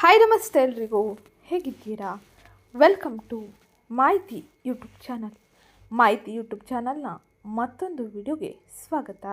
Hi ನಮಸ್ತೆ ಎಲ್ರಿಗೂ. ಹೇಗಿದ್ದೀರಾ? Welcome to Mahiti YouTube channel. Mahiti YouTube ಚಾನಲ್ನ ಮತ್ತೊಂದು ವಿಡಿಯೋಗೆ ಸ್ವಾಗತ.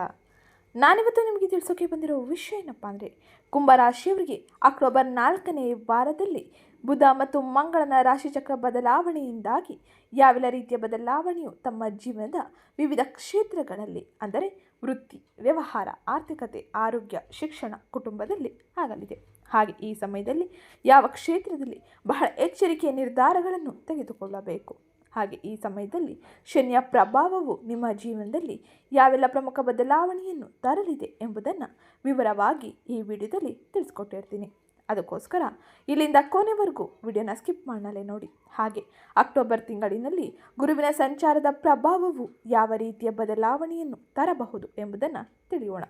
ನಾನಿವತ್ತು ನಿಮಗೆ ತಿಳಿಸೋಕೆ ಬಂದಿರೋ ವಿಷಯ ಏನಪ್ಪ ಅಂದರೆ, ಕುಂಭರಾಶಿಯವರಿಗೆ ಅಕ್ಟೋಬರ್ ನಾಲ್ಕನೇ ವಾರದಲ್ಲಿ ಬುಧ ಮತ್ತು ಮಂಗಳನ ರಾಶಿಚಕ್ರ ಬದಲಾವಣೆಯಿಂದಾಗಿ ಯಾವೆಲ್ಲ ರೀತಿಯ ಬದಲಾವಣೆಯು ತಮ್ಮ ಜೀವನದ ವಿವಿಧ ಕ್ಷೇತ್ರಗಳಲ್ಲಿ ಅಂದರೆ ವೃತ್ತಿ, ವ್ಯವಹಾರ, ಆರ್ಥಿಕತೆ, ಆರೋಗ್ಯ, ಶಿಕ್ಷಣ, ಕುಟುಂಬದಲ್ಲಿ ಆಗಲಿದೆ. ಹಾಗೆ ಈ ಸಮಯದಲ್ಲಿ ಯಾವ ಕ್ಷೇತ್ರದಲ್ಲಿ ಬಹಳ ಎಚ್ಚರಿಕೆಯ ನಿರ್ಧಾರಗಳನ್ನು ತೆಗೆದುಕೊಳ್ಳಬೇಕು? ಹಾಗೆ ಈ ಸಮಯದಲ್ಲಿ ಶನಿಯ ಪ್ರಭಾವವು ನಿಮ್ಮ ಜೀವನದಲ್ಲಿ ಯಾವೆಲ್ಲ ಪ್ರಮುಖ ಬದಲಾವಣೆಯನ್ನು ತರಲಿದೆ ಎಂಬುದನ್ನು ವಿವರವಾಗಿ ಈ ವಿಡಿಯೋದಲ್ಲಿ ತಿಳಿಸ್ಕೊಟ್ಟಿರ್ತೀನಿ. ಅದಕ್ಕೋಸ್ಕರ ಇಲ್ಲಿಂದ ಕೊನೆವರೆಗೂ ವಿಡಿಯೋನ ಸ್ಕಿಪ್ ಮಾಡಲೇ ನೋಡಿ. ಹಾಗೆ ಅಕ್ಟೋಬರ್ ತಿಂಗಳಿನಲ್ಲಿ ಗುರುವಿನ ಸಂಚಾರದ ಪ್ರಭಾವವು ಯಾವ ರೀತಿಯ ಬದಲಾವಣೆಯನ್ನು ತರಬಹುದು ಎಂಬುದನ್ನು ತಿಳಿಯೋಣ.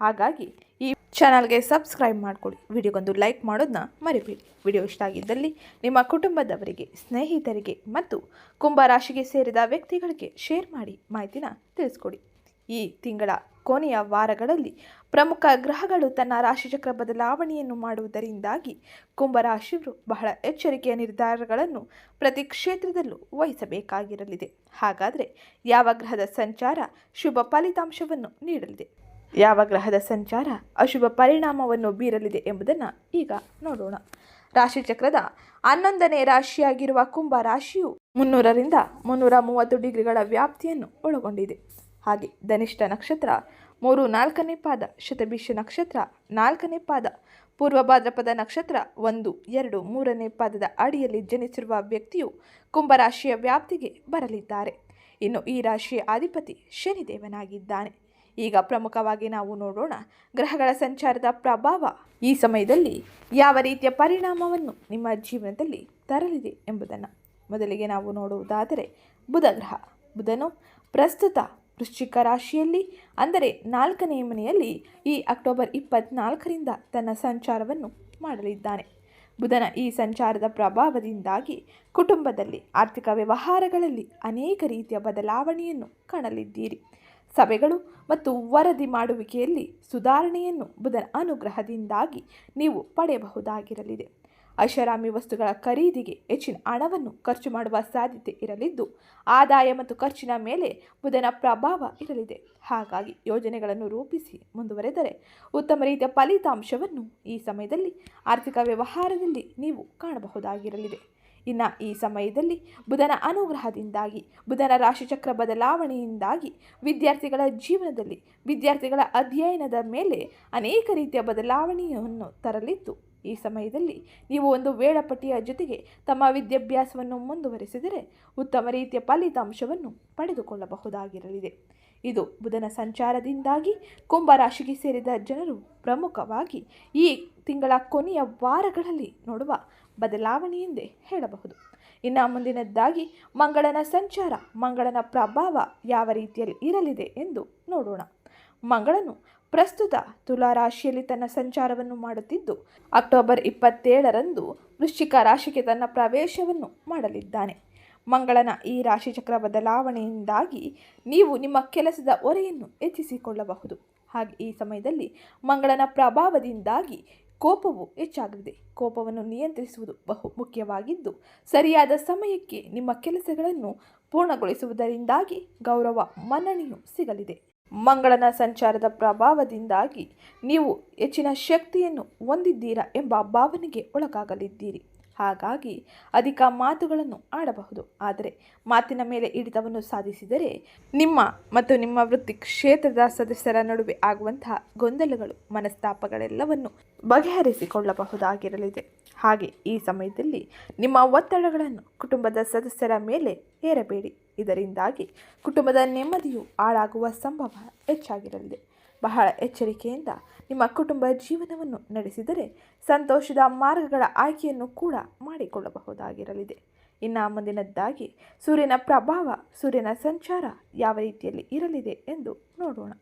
ಹಾಗಾಗಿ ಈ ಚಾನಲ್ಗೆ ಸಬ್ಸ್ಕ್ರೈಬ್ ಮಾಡಿಕೊಡಿ. ವಿಡಿಯೋಗೊಂದು ಲೈಕ್ ಮಾಡೋದನ್ನ ಮರಿಬೇಡಿ. ವಿಡಿಯೋ ಇಷ್ಟ ಆಗಿದ್ದಲ್ಲಿ ನಿಮ್ಮ ಕುಟುಂಬದವರಿಗೆ, ಸ್ನೇಹಿತರಿಗೆ ಮತ್ತು ಕುಂಭರಾಶಿಗೆ ಸೇರಿದ ವ್ಯಕ್ತಿಗಳಿಗೆ ಶೇರ್ ಮಾಡಿ, ಮಾಹಿತಿನ ತಿಳಿಸ್ಕೊಡಿ. ಈ ತಿಂಗಳ ಕೊನೆಯ ವಾರಗಳಲ್ಲಿ ಪ್ರಮುಖ ಗ್ರಹಗಳು ತನ್ನ ರಾಶಿಚಕ್ರ ಬದಲಾವಣೆಯನ್ನು ಮಾಡುವುದರಿಂದಾಗಿ ಕುಂಭರಾಶಿಯವರು ಬಹಳ ಎಚ್ಚರಿಕೆಯ ನಿರ್ಧಾರಗಳನ್ನು ಪ್ರತಿ ಕ್ಷೇತ್ರದಲ್ಲೂ ವಹಿಸಬೇಕಾಗಿರಲಿದೆ. ಹಾಗಾದರೆ ಯಾವ ಗ್ರಹದ ಸಂಚಾರ ಶುಭ ಫಲಿತಾಂಶವನ್ನು ನೀಡಲಿದೆ? ಯಾವ ಗ್ರಹದ ಸಂಚಾರ, ಅಶುಭ ಪರಿಣಾಮವನ್ನು ಬೀರಲಿದೆ ಎಂಬುದನ್ನು ಈಗ ನೋಡೋಣ. ರಾಶಿಚಕ್ರದ ಹನ್ನೊಂದನೇ ರಾಶಿಯಾಗಿರುವ ಕುಂಭ ರಾಶಿಯು ಮುನ್ನೂರರಿಂದ ಮುನ್ನೂರ ಮೂವತ್ತು ಡಿಗ್ರಿಗಳ ವ್ಯಾಪ್ತಿಯನ್ನು ಒಳಗೊಂಡಿದೆ. ಹಾಗೆ ಧನಿಷ್ಠ ನಕ್ಷತ್ರ ಮೂರು ನಾಲ್ಕನೇ ಪಾದ, ಶತಭಿಷ ನಕ್ಷತ್ರ ನಾಲ್ಕನೇ ಪಾದ, ಪೂರ್ವ ಭಾದ್ರಪದ ನಕ್ಷತ್ರ ಒಂದು, ಎರಡು, ಮೂರನೇ ಪಾದದ ಅಡಿಯಲ್ಲಿ ಜನಿಸಿರುವ ವ್ಯಕ್ತಿಯು ಕುಂಭರಾಶಿಯ ವ್ಯಾಪ್ತಿಗೆ ಬರಲಿದ್ದಾರೆ. ಇನ್ನು ಈ ರಾಶಿಯ ಅಧಿಪತಿ ಶನಿದೇವನಾಗಿದ್ದಾನೆ. ಈಗ ಪ್ರಮುಖವಾಗಿ ನಾವು ನೋಡೋಣ ಗ್ರಹಗಳ ಸಂಚಾರದ ಪ್ರಭಾವ. ಈ ಸಮಯದಲ್ಲಿ ಯಾವ ರೀತಿಯ ಪರಿಣಾಮವನ್ನು ನಿಮ್ಮ ಜೀವನದಲ್ಲಿ ತರಲಿದೆ ಎಂಬುದನ್ನು ಮೊದಲಿಗೆ ನಾವು ನೋಡುವುದಾದರೆ ಬುಧ ಗ್ರಹ. ಬುಧನು ಪ್ರಸ್ತುತ ವೃಶ್ಚಿಕ ರಾಶಿಯಲ್ಲಿ, ಅಂದರೆ ನಾಲ್ಕನೇ ಮನೆಯಲ್ಲಿ ಈ ಅಕ್ಟೋಬರ್ ಇಪ್ಪತ್ನಾಲ್ಕರಿಂದ ತನ್ನ ಸಂಚಾರವನ್ನು ಮಾಡಲಿದ್ದಾನೆ. ಬುಧನ ಈ ಸಂಚಾರದ ಪ್ರಭಾವದಿಂದಾಗಿ ಕುಟುಂಬದಲ್ಲಿ ಆರ್ಥಿಕ ವ್ಯವಹಾರಗಳಲ್ಲಿ ಅನೇಕ ರೀತಿಯ ಬದಲಾವಣೆಯನ್ನು ಕಾಣಲಿದ್ದೀರಿ. ಸಭೆಗಳು ಮತ್ತು ವರದಿ ಮಾಡುವಿಕೆಯಲ್ಲಿ ಸುಧಾರಣೆಯನ್ನು ಬುಧನ ಅನುಗ್ರಹದಿಂದಾಗಿ ನೀವು ಪಡೆಯಬಹುದಾಗಿರಲಿದೆ. ಐಷಾರಾಮಿ ವಸ್ತುಗಳ ಖರೀದಿಗೆ ಹೆಚ್ಚಿನ ಹಣವನ್ನು ಖರ್ಚು ಮಾಡುವ ಸಾಧ್ಯತೆ ಇರಲಿದ್ದು, ಆದಾಯ ಮತ್ತು ಖರ್ಚಿನ ಮೇಲೆ ಬುಧನ ಪ್ರಭಾವ ಇರಲಿದೆ. ಹಾಗಾಗಿ ಯೋಜನೆಗಳನ್ನು ರೂಪಿಸಿ ಮುಂದುವರೆದರೆ ಉತ್ತಮ ರೀತಿಯ ಫಲಿತಾಂಶವನ್ನು ಈ ಸಮಯದಲ್ಲಿ ಆರ್ಥಿಕ ವ್ಯವಹಾರದಲ್ಲಿ ನೀವು ಕಾಣಬಹುದಾಗಿರಲಿದೆ. ಇನ್ನು ಈ ಸಮಯದಲ್ಲಿ ಬುಧನ ಅನುಗ್ರಹದಿಂದಾಗಿ, ಬುಧನ ರಾಶಿಚಕ್ರ ಬದಲಾವಣೆಯಿಂದಾಗಿ ವಿದ್ಯಾರ್ಥಿಗಳ ಜೀವನದಲ್ಲಿ, ವಿದ್ಯಾರ್ಥಿಗಳ ಅಧ್ಯಯನದ ಮೇಲೆ ಅನೇಕ ರೀತಿಯ ಬದಲಾವಣೆಯನ್ನು ತರಲಿದ್ದು, ಈ ಸಮಯದಲ್ಲಿ ನೀವು ಒಂದು ವೇಳಾಪಟ್ಟಿಯ ಜೊತೆಗೆ ತಮ್ಮ ವಿದ್ಯಾಭ್ಯಾಸವನ್ನು ಮುಂದುವರಿಸಿದರೆ ಉತ್ತಮ ರೀತಿಯ ಫಲಿತಾಂಶವನ್ನು ಪಡೆದುಕೊಳ್ಳಬಹುದಾಗಿರಲಿದೆ. ಇದು ಬುಧನ ಸಂಚಾರದಿಂದಾಗಿ ಕುಂಭರಾಶಿಗೆ ಸೇರಿದ ಜನರು ಪ್ರಮುಖವಾಗಿ ಈ ತಿಂಗಳ ಕೊನೆಯ ವಾರಗಳಲ್ಲಿ ನೋಡುವ ಬದಲಾವಣೆ ಎಂದೇ ಹೇಳಬಹುದು. ಇನ್ನು ಮುಂದಿನದ್ದಾಗಿ, ಮಂಗಳನ ಸಂಚಾರ, ಮಂಗಳನ ಪ್ರಭಾವ ಯಾವ ರೀತಿಯಲ್ಲಿ ಇರಲಿದೆ ಎಂದು ನೋಡೋಣ. ಮಂಗಳನು ಪ್ರಸ್ತುತ ತುಲಾ ರಾಶಿಯಲ್ಲಿ ತನ್ನ ಸಂಚಾರವನ್ನು ಮಾಡುತ್ತಿದ್ದು, ಅಕ್ಟೋಬರ್ ಇಪ್ಪತ್ತೇಳರಂದು ವೃಶ್ಚಿಕ ರಾಶಿಗೆ ತನ್ನ ಪ್ರವೇಶವನ್ನು ಮಾಡಲಿದ್ದಾನೆ. ಮಂಗಳನ ಈ ರಾಶಿಚಕ್ರ ಬದಲಾವಣೆಯಿಂದಾಗಿ ನೀವು ನಿಮ್ಮ ಕೆಲಸದ ಹೊರೆಯನ್ನು ಹೆಚ್ಚಿಸಿಕೊಳ್ಳಬಹುದು. ಹಾಗೆ ಈ ಸಮಯದಲ್ಲಿ ಮಂಗಳನ ಪ್ರಭಾವದಿಂದಾಗಿ ಕೋಪವು ಹೆಚ್ಚಾಗಲಿದೆ. ಕೋಪವನ್ನು ನಿಯಂತ್ರಿಸುವುದು ಬಹು ಮುಖ್ಯವಾಗಿದ್ದು, ಸರಿಯಾದ ಸಮಯಕ್ಕೆ ನಿಮ್ಮ ಕೆಲಸಗಳನ್ನು ಪೂರ್ಣಗೊಳಿಸುವುದರಿಂದಾಗಿ ಗೌರವ, ಮನ್ನಣೆಯು ಸಿಗಲಿದೆ. ಮಂಗಳನ ಸಂಚಾರದ ಪ್ರಭಾವದಿಂದಾಗಿ ನೀವು ಹೆಚ್ಚಿನ ಶಕ್ತಿಯನ್ನು ಹೊಂದಿದ್ದೀರಾ ಎಂಬ ಭಾವನೆಗೆ ಒಳಗಾಗಲಿದ್ದೀರಿ. ಹಾಗಾಗಿ ಅಧಿಕ ಮಾತುಗಳನ್ನು ಆಡಬಹುದು. ಆದರೆ ಮಾತಿನ ಮೇಲೆ ಹಿಡಿತವನ್ನು ಸಾಧಿಸಿದರೆ ನಿಮ್ಮ ಮತ್ತು ನಿಮ್ಮ ವೃತ್ತಿ ಕ್ಷೇತ್ರದ ಸದಸ್ಯರ ನಡುವೆ ಆಗುವಂತಹ ಗೊಂದಲಗಳು, ಮನಸ್ತಾಪಗಳೆಲ್ಲವನ್ನು ಬಗೆಹರಿಸಿಕೊಳ್ಳಬಹುದಾಗಿರಲಿದೆ. ಹಾಗೆ ಈ ಸಮಯದಲ್ಲಿ ನಿಮ್ಮ ಒತ್ತಡಗಳನ್ನು ಕುಟುಂಬದ ಸದಸ್ಯರ ಮೇಲೆ ಏರಬೇಡಿ ಇದರಿಂದಾಗಿ ಕುಟುಂಬದ ನೆಮ್ಮದಿಯು ಹಾಳಾಗುವ ಸಂಭವ ಹೆಚ್ಚಾಗಿರಲಿದೆ. ಬಹಳ ಎಚ್ಚರಿಕೆಯಿಂದ ನಿಮ್ಮ ಕುಟುಂಬ ಜೀವನವನ್ನು ನಡೆಸಿದರೆ ಸಂತೋಷದ ಮಾರ್ಗಗಳ ಆಯ್ಕೆಯನ್ನು ಕೂಡ ಮಾಡಿಕೊಳ್ಳಬಹುದಾಗಿರಲಿದೆ. ಇನ್ನು ಮುಂದಿನದ್ದಾಗಿ ಸೂರ್ಯನ ಪ್ರಭಾವ, ಸೂರ್ಯನ ಸಂಚಾರ ಯಾವ ರೀತಿಯಲ್ಲಿ ಇರಲಿದೆ ಎಂದು ನೋಡೋಣ.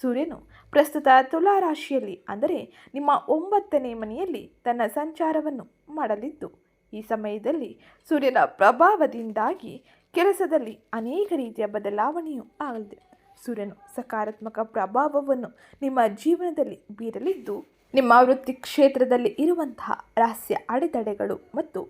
ಸೂರ್ಯನು ಪ್ರಸ್ತುತ ತುಲಾ ರಾಶಿಯಲ್ಲಿ ಅಂದರೆ ನಿಮ್ಮ ಒಂಬತ್ತನೇ ಮನೆಯಲ್ಲಿ ತನ್ನ ಸಂಚಾರವನ್ನು ಮಾಡಲಿದ್ದು, ಈ ಸಮಯದಲ್ಲಿ ಸೂರ್ಯನ ಪ್ರಭಾವದಿಂದಾಗಿ ಕೆಲಸದಲ್ಲಿ ಅನೇಕ ರೀತಿಯ ಬದಲಾವಣೆಯೂ ಆಗಲಿದೆ. ಸೂರ್ಯನು ಸಕಾರಾತ್ಮಕ ಪ್ರಭಾವವನ್ನು ನಿಮ್ಮ ಜೀವನದಲ್ಲಿ ಬೀರಲಿದ್ದು, ನಿಮ್ಮ ವೃತ್ತಿ ಕ್ಷೇತ್ರದಲ್ಲಿ ಇರುವಂತಹ ರಹಸ್ಯ ಅಡೆತಡೆಗಳು ಮತ್ತು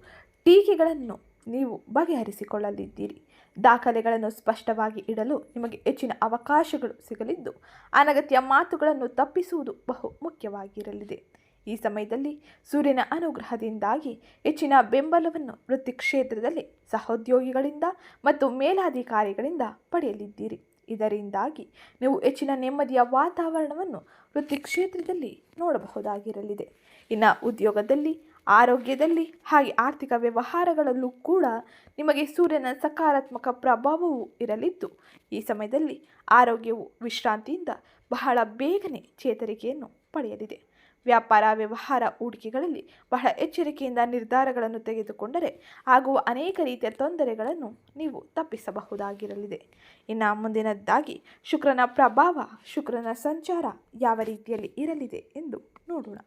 ಟೀಕೆಗಳನ್ನು ನೀವು ಬಗೆಹರಿಸಿಕೊಳ್ಳಲಿದ್ದೀರಿ. ದಾಖಲೆಗಳನ್ನು ಸ್ಪಷ್ಟವಾಗಿ ಇಡಲು ನಿಮಗೆ ಹೆಚ್ಚಿನ ಅವಕಾಶಗಳು ಸಿಗಲಿದ್ದು, ಅನಗತ್ಯ ಮಾತುಗಳನ್ನು ತಪ್ಪಿಸುವುದು ಬಹು ಮುಖ್ಯವಾಗಿರಲಿದೆ. ಈ ಸಮಯದಲ್ಲಿ ಸೂರ್ಯನ ಅನುಗ್ರಹದಿಂದಾಗಿ ಹೆಚ್ಚಿನ ಬೆಂಬಲವನ್ನು ವೃತ್ತಿ ಕ್ಷೇತ್ರದಲ್ಲಿ ಸಹೋದ್ಯೋಗಿಗಳಿಂದ ಮತ್ತು ಮೇಲಾಧಿಕಾರಿಗಳಿಂದ ಪಡೆಯಲಿದ್ದೀರಿ. ಇದರಿಂದಾಗಿ ನೀವು ಹೆಚ್ಚಿನ ನೆಮ್ಮದಿಯ ವಾತಾವರಣವನ್ನು ವೃತ್ತಿ ಕ್ಷೇತ್ರದಲ್ಲಿ ನೋಡಬಹುದಾಗಿರಲಿದೆ. ಇನ್ನು ಉದ್ಯೋಗದಲ್ಲಿ, ಆರೋಗ್ಯದಲ್ಲಿ ಹಾಗೆ ಆರ್ಥಿಕ ವ್ಯವಹಾರಗಳಲ್ಲೂ ಕೂಡ ನಿಮಗೆ ಸೂರ್ಯನ ಸಕಾರಾತ್ಮಕ ಪ್ರಭಾವವು ಇರಲಿದ್ದು, ಈ ಸಮಯದಲ್ಲಿ ಆರೋಗ್ಯವು ವಿಶ್ರಾಂತಿಯಿಂದ ಬಹಳ ಬೇಗನೆ ಚೇತರಿಕೆಯನ್ನು ಪಡೆಯಲಿದೆ. ವ್ಯಾಪಾರ, ವ್ಯವಹಾರ ಹೂಡಿಕೆಗಳಲ್ಲಿ ಬಹಳ ಎಚ್ಚರಿಕೆಯಿಂದ ನಿರ್ಧಾರಗಳನ್ನು ತೆಗೆದುಕೊಂಡರೆ ಆಗುವ ಅನೇಕ ರೀತಿಯ ತೊಂದರೆಗಳನ್ನು ನೀವು ತಪ್ಪಿಸಬಹುದಾಗಿರಲಿದೆ. ಇನ್ನು ಮುಂದಿನದ್ದಾಗಿ, ಶುಕ್ರನ ಪ್ರಭಾವ, ಶುಕ್ರನ ಸಂಚಾರ ಯಾವ ರೀತಿಯಲ್ಲಿ ಇರಲಿದೆ ಎಂದು ನೋಡೋಣ.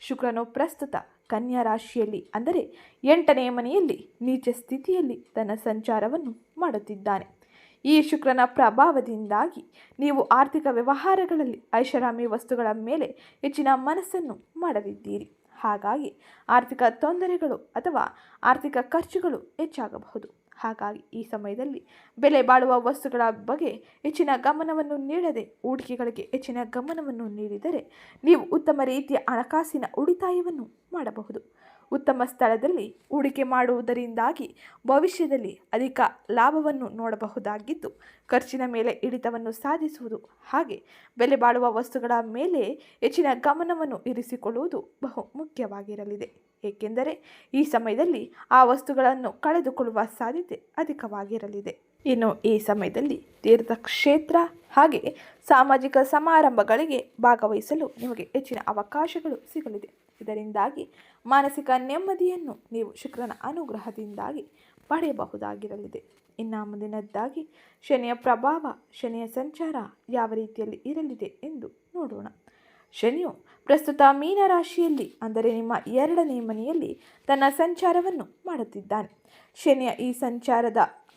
ಶುಕ್ರನು ಪ್ರಸ್ತುತ ಕನ್ಯಾ ರಾಶಿಯಲ್ಲಿ, ಅಂದರೆ ಎಂಟನೇ ಮನೆಯಲ್ಲಿ ನೀಚ ಸ್ಥಿತಿಯಲ್ಲಿ ತನ್ನ ಸಂಚಾರವನ್ನು ಮಾಡುತ್ತಿದ್ದಾನೆ. ಈ ಶುಕ್ರನ ಪ್ರಭಾವದಿಂದಾಗಿ ನೀವು ಆರ್ಥಿಕ ವ್ಯವಹಾರಗಳಲ್ಲಿ ಐಷಾರಾಮಿ ವಸ್ತುಗಳ ಮೇಲೆ ಹೆಚ್ಚಿನ ಮನಸ್ಸನ್ನು ಮಾಡಲಿದ್ದೀರಿ ಹಾಗಾಗಿ ಆರ್ಥಿಕ ತೊಂದರೆಗಳು ಅಥವಾ ಆರ್ಥಿಕ ಖರ್ಚುಗಳು ಹೆಚ್ಚಾಗಬಹುದು. ಹಾಗಾಗಿ ಈ ಸಮಯದಲ್ಲಿ ಬೆಲೆ ಬಾಳುವ ವಸ್ತುಗಳ ಬಗ್ಗೆ ಹೆಚ್ಚಿನ ಗಮನವನ್ನು ನೀಡದೆ ಹೂಡಿಕೆಗಳಿಗೆ ಹೆಚ್ಚಿನ ಗಮನವನ್ನು ನೀಡಿದರೆ ನೀವು ಉತ್ತಮ ರೀತಿಯ ಹಣಕಾಸಿನ ಉಳಿತಾಯವನ್ನು ಮಾಡಬಹುದು. ಉತ್ತಮ ಸ್ಥಳದಲ್ಲಿ ಹೂಡಿಕೆ ಮಾಡುವುದರಿಂದಾಗಿ ಭವಿಷ್ಯದಲ್ಲಿ ಅಧಿಕ ಲಾಭವನ್ನು ನೋಡಬಹುದಾಗಿದ್ದು, ಖರ್ಚಿನ ಮೇಲೆ ಹಿಡಿತವನ್ನು ಸಾಧಿಸುವುದು ಹಾಗೆ ಬೆಲೆ ಬಾಳುವ ವಸ್ತುಗಳ ಮೇಲೆ ಹೆಚ್ಚಿನ ಗಮನವನ್ನು ಇರಿಸಿಕೊಳ್ಳುವುದು ಬಹು ಮುಖ್ಯವಾಗಿರಲಿದೆ. ಏಕೆಂದರೆ ಈ ಸಮಯದಲ್ಲಿ ಆ ವಸ್ತುಗಳನ್ನು ಕಳೆದುಕೊಳ್ಳುವ ಸಾಧ್ಯತೆ ಅಧಿಕವಾಗಿರಲಿದೆ. ಇನ್ನು ಈ ಸಮಯದಲ್ಲಿ ತೀರ್ಥಕ್ಷೇತ್ರ ಹಾಗೆ ಸಾಮಾಜಿಕ ಸಮಾರಂಭಗಳಿಗೆ ಭಾಗವಹಿಸಲು ನಿಮಗೆ ಹೆಚ್ಚಿನ ಅವಕಾಶಗಳು ಸಿಗಲಿದೆ. ಇದರಿಂದಾಗಿ ಮಾನಸಿಕ ನೆಮ್ಮದಿಯನ್ನು ನೀವು ಶುಕ್ರನ ಅನುಗ್ರಹದಿಂದಾಗಿ ಪಡೆಯಬಹುದಾಗಿರಲಿದೆ. ಇನ್ನು ಮುಂದಿನದ್ದಾಗಿ ಶನಿಯ ಪ್ರಭಾವ, ಶನಿಯ ಸಂಚಾರ ಯಾವ ರೀತಿಯಲ್ಲಿ ಇರಲಿದೆ ಎಂದು ನೋಡೋಣ. ಶನಿಯು ಪ್ರಸ್ತುತ ಮೀನರಾಶಿಯಲ್ಲಿ, ಅಂದರೆ ನಿಮ್ಮ ಎರಡನೇ ಮನೆಯಲ್ಲಿ ತನ್ನ ಸಂಚಾರವನ್ನು ಮಾಡುತ್ತಿದ್ದಾನೆ. ಶನಿಯ ಈ ಸಂಚಾರದ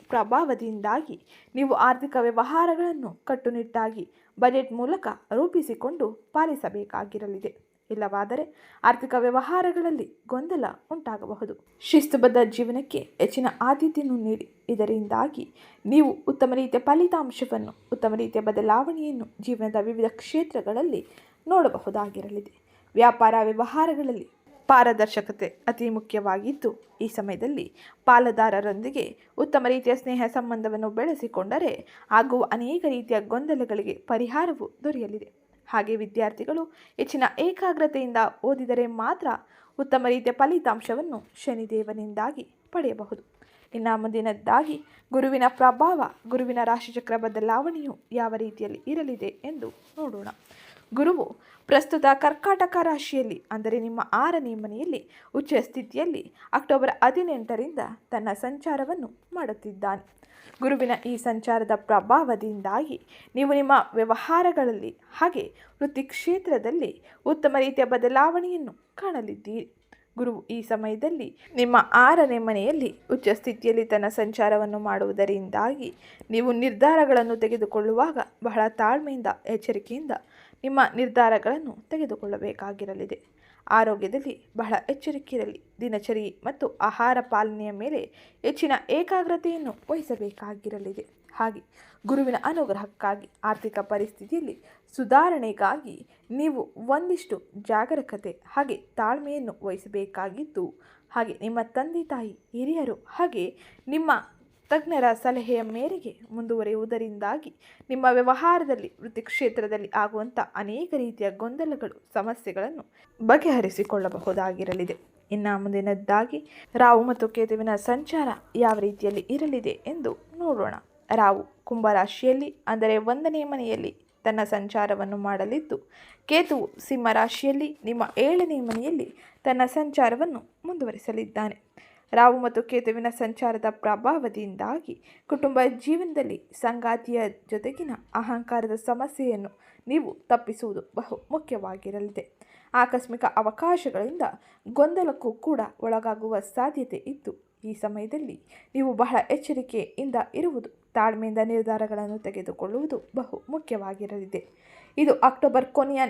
ಪ್ರಭಾವದಿಂದಾಗಿ ನೀವು ಆರ್ಥಿಕ ವ್ಯವಹಾರಗಳನ್ನು ಕಟ್ಟುನಿಟ್ಟಾಗಿ, ಬಜೆಟ್ ಮೂಲಕ ರೂಪಿಸಿಕೊಂಡು ಪಾಲಿಸಬೇಕಾಗಿರಲಿದೆ. ಇಲ್ಲವಾದರೆ ಆರ್ಥಿಕ ವ್ಯವಹಾರಗಳಲ್ಲಿ ಗೊಂದಲ ಉಂಟಾಗಬಹುದು. ಶಿಸ್ತುಬದ್ಧ ಜೀವನಕ್ಕೆ ಹೆಚ್ಚಿನ ಆದ್ಯತೆಯನ್ನು ನೀಡಿ, ಇದರಿಂದಾಗಿ ನೀವು ಉತ್ತಮ ರೀತಿಯ ಫಲಿತಾಂಶವನ್ನು, ಉತ್ತಮ ರೀತಿಯ ಬದಲಾವಣೆಯನ್ನು ಜೀವನದ ವಿವಿಧ ಕ್ಷೇತ್ರಗಳಲ್ಲಿ ನೋಡಬಹುದಾಗಿರಲಿದೆ. ವ್ಯಾಪಾರ ವ್ಯವಹಾರಗಳಲ್ಲಿ ಪಾರದರ್ಶಕತೆ ಅತಿ ಮುಖ್ಯವಾಗಿದ್ದು, ಈ ಸಮಯದಲ್ಲಿ ಪಾಲುದಾರರೊಂದಿಗೆ ಉತ್ತಮ ರೀತಿಯ ಸ್ನೇಹ ಸಂಬಂಧವನ್ನು ಬೆಳೆಸಿಕೊಂಡರೆ ಆಗುವ ಅನೇಕ ರೀತಿಯ ಗೊಂದಲಗಳಿಗೆ ಪರಿಹಾರವು ದೊರೆಯಲಿದೆ. ಹಾಗೆ ವಿದ್ಯಾರ್ಥಿಗಳು ಹೆಚ್ಚಿನ ಏಕಾಗ್ರತೆಯಿಂದ ಓದಿದರೆ ಮಾತ್ರ ಉತ್ತಮ ರೀತಿಯ ಫಲಿತಾಂಶವನ್ನು ಶನಿದೇವನಿಂದಾಗಿ ಪಡೆಯಬಹುದು. ಇನ್ನು ಮುಂದಿನದ್ದಾಗಿ, ಗುರುವಿನ ಪ್ರಭಾವ, ಗುರುವಿನ ರಾಶಿಚಕ್ರ ಬದಲಾವಣೆಯು ಯಾವ ರೀತಿಯಲ್ಲಿ ಇರಲಿದೆ ಎಂದು ನೋಡೋಣ. ಗುರುವು ಪ್ರಸ್ತುತ ಕರ್ಕಾಟಕ ರಾಶಿಯಲ್ಲಿ, ಅಂದರೆ ನಿಮ್ಮ ಆರನೇ ಮನೆಯಲ್ಲಿ ಉಚ್ಚ ಸ್ಥಿತಿಯಲ್ಲಿ ಅಕ್ಟೋಬರ್ ಹದಿನೆಂಟರಿಂದ ತನ್ನ ಸಂಚಾರವನ್ನು ಮಾಡುತ್ತಿದ್ದಾನೆ. ಗುರುವಿನ ಈ ಸಂಚಾರದ ಪ್ರಭಾವದಿಂದಾಗಿ ನೀವು ನಿಮ್ಮ ವ್ಯವಹಾರಗಳಲ್ಲಿ ಹಾಗೆ ವೃತ್ತಿ ಕ್ಷೇತ್ರದಲ್ಲಿ ಉತ್ತಮ ರೀತಿಯ ಬದಲಾವಣೆಯನ್ನು ಕಾಣಲಿದ್ದೀರಿ. ಗುರು ಈ ಸಮಯದಲ್ಲಿ ನಿಮ್ಮ ಆರನೇ ಮನೆಯಲ್ಲಿ ಉಚ್ಚ ಸ್ಥಿತಿಯಲ್ಲಿ ತನ್ನ ಸಂಚಾರವನ್ನು ಮಾಡುವುದರಿಂದಾಗಿ ನೀವು ನಿರ್ಧಾರಗಳನ್ನು ತೆಗೆದುಕೊಳ್ಳುವಾಗ ಬಹಳ ತಾಳ್ಮೆಯಿಂದ, ಎಚ್ಚರಿಕೆಯಿಂದ ನಿಮ್ಮ ನಿರ್ಧಾರಗಳನ್ನು ತೆಗೆದುಕೊಳ್ಳಬೇಕಾಗಿರಲಿದೆ. ಆರೋಗ್ಯದಲ್ಲಿ ಬಹಳ ಎಚ್ಚರಿಕೆಯಿರಲಿ ದಿನಚರಿ ಮತ್ತು ಆಹಾರ ಪಾಲನೆಯ ಮೇಲೆ ಹೆಚ್ಚಿನ ಏಕಾಗ್ರತೆಯನ್ನು ವಹಿಸಬೇಕಾಗಿರಲಿದೆ. ಹಾಗೆ ಗುರುವಿನ ಅನುಗ್ರಹಕ್ಕಾಗಿ ಆರ್ಥಿಕ ಪರಿಸ್ಥಿತಿಯಲ್ಲಿ ಸುಧಾರಣೆಗಾಗಿ ನೀವು ಒಂದಿಷ್ಟು ಜಾಗರೂಕತೆ ಹಾಗೆ ತಾಳ್ಮೆಯನ್ನು ವಹಿಸಬೇಕಾಗಿದ್ದು, ಹಾಗೆ ನಿಮ್ಮ ತಂದೆ ತಾಯಿ, ಹಿರಿಯರು ಹಾಗೆ ನಿಮ್ಮ ತಜ್ಞರ ಸಲಹೆಯ ಮೇರೆಗೆ ಮುಂದುವರಿಯುವುದರಿಂದಾಗಿ ನಿಮ್ಮ ವ್ಯವಹಾರದಲ್ಲಿ ವೃತ್ತಿ ಕ್ಷೇತ್ರದಲ್ಲಿ ಆಗುವಂಥ ಅನೇಕ ರೀತಿಯ ಗೊಂದಲಗಳು, ಸಮಸ್ಯೆಗಳನ್ನು ಬಗೆಹರಿಸಿಕೊಳ್ಳಬಹುದಾಗಿರಲಿದೆ. ಇನ್ನು ಮುಂದಿನದ್ದಾಗಿ ರಾವು ಮತ್ತು ಕೇತುವಿನ ಸಂಚಾರ ಯಾವ ರೀತಿಯಲ್ಲಿ ಇರಲಿದೆ ಎಂದು ನೋಡೋಣ. ರಾವು ಕುಂಭರಾಶಿಯಲ್ಲಿ, ಅಂದರೆ ಒಂದನೇ ಮನೆಯಲ್ಲಿ ತನ್ನ ಸಂಚಾರವನ್ನು ಮಾಡಲಿದ್ದು, ಕೇತುವು ಸಿಂಹರಾಶಿಯಲ್ಲಿ, ನಿಮ್ಮ ಏಳನೇ ಮನೆಯಲ್ಲಿ ತನ್ನ ಸಂಚಾರವನ್ನು ಮುಂದುವರಿಸಲಿದ್ದಾನೆ. ರಾವು ಮತ್ತು ಕೇತುವಿನ ಸಂಚಾರದ ಪ್ರಭಾವದಿಂದಾಗಿ ಕುಟುಂಬ ಜೀವನದಲ್ಲಿ ಸಂಗಾತಿಯ ಜೊತೆಗಿನ ಅಹಂಕಾರದ ಸಮಸ್ಯೆಯನ್ನು ನೀವು ತಪ್ಪಿಸುವುದು ಬಹು ಮುಖ್ಯವಾಗಿರಲಿದೆ. ಆಕಸ್ಮಿಕ ಅವಕಾಶಗಳಿಂದ ಗೊಂದಲಕ್ಕೂ ಕೂಡ ಒಳಗಾಗುವ ಸಾಧ್ಯತೆ ಇದ್ದು, ಈ ಸಮಯದಲ್ಲಿ ನೀವು ಬಹಳ ಎಚ್ಚರಿಕೆಯಿಂದ ಇರುವುದು, ತಾಳ್ಮೆಯಿಂದ ನಿರ್ಧಾರಗಳನ್ನು ತೆಗೆದುಕೊಳ್ಳುವುದು ಬಹು ಮುಖ್ಯವಾಗಿರಲಿದೆ. ಇದು ಅಕ್ಟೋಬರ್ ಕೊನೆಯ